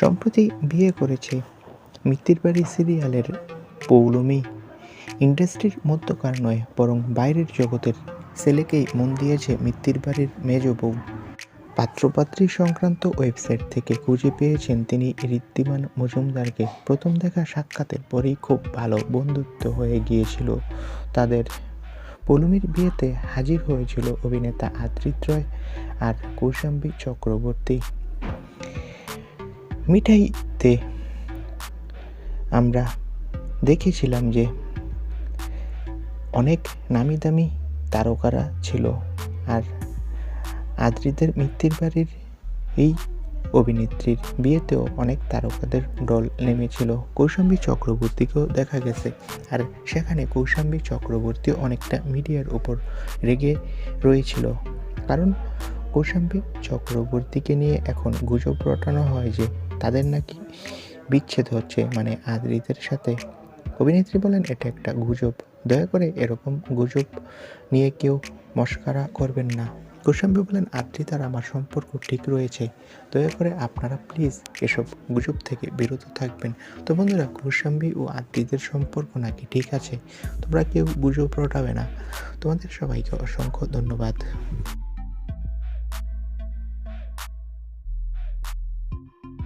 সম্প্রতি বিয়ে করেছে মিত্তির বাড়ি সিরিয়ালের পৌলমী। ইন্ডাস্ট্রির মধ্যকার নয়, বরং বাইরের জগতের। ছেলেকেই মন দিয়েছে মিত্তির বাড়ির মেজ বউ। পাত্রপাত্রী সংক্রান্ত ওয়েবসাইট থেকে খুঁজে পেয়েছেন তিনি ঋদ্ধিমান মজুমদারকে। প্রথম দেখা সাক্ষাতের পরেই খুব ভালো বন্ধুত্ব হয়ে গিয়েছিল তাদের। পৌলমীর বিয়েতে হাজির হয়েছিল অভিনেতা আদ্রিত রয় আর কৌশাম্বী চক্রবর্তী। মিঠাইতে আমরা দেখেছিলাম যে অনেক নামি দামি তারকারা ছিল। আর আদ্রিদের মিত্তির বাড়ির এই অভিনেত্রীর বিয়েতেও অনেক তারকাদের দল নেমেছিল। কৌশাম্বী চক্রবর্তীকেও দেখা গেছে। আর সেখানে কৌশাম্বী চক্রবর্তী অনেকটা মিডিয়ার উপর রেগে রয়েছিল। কারণ কৌশাম্বী চক্রবর্তীকে নিয়ে এখন গুজব রটানো হয় যে তাদের নাকি বিচ্ছেদ হচ্ছে। মানে আদ্রিদের সাথে অভিনেত্রী বলেন, এটা একটা গুজব। দয়া করে এরকম গুজব নিয়ে কেউ মস্কারা করবেন না। কৌশাম্বী বলেন আদ্রিতার আমার সম্পর্ক ঠিক রয়েছে। দয়া করে আপনারা প্লিজ এসব গুজব থেকে বিরত থাকবেন। তো বন্ধুরা, কৌশাম্বী ও আদ্রিদের সম্পর্ক নাকি ঠিক আছে? তোমরা কেউ গুজব রটাবে না। তোমাদের সবাইকে অসংখ্য ধন্যবাদ।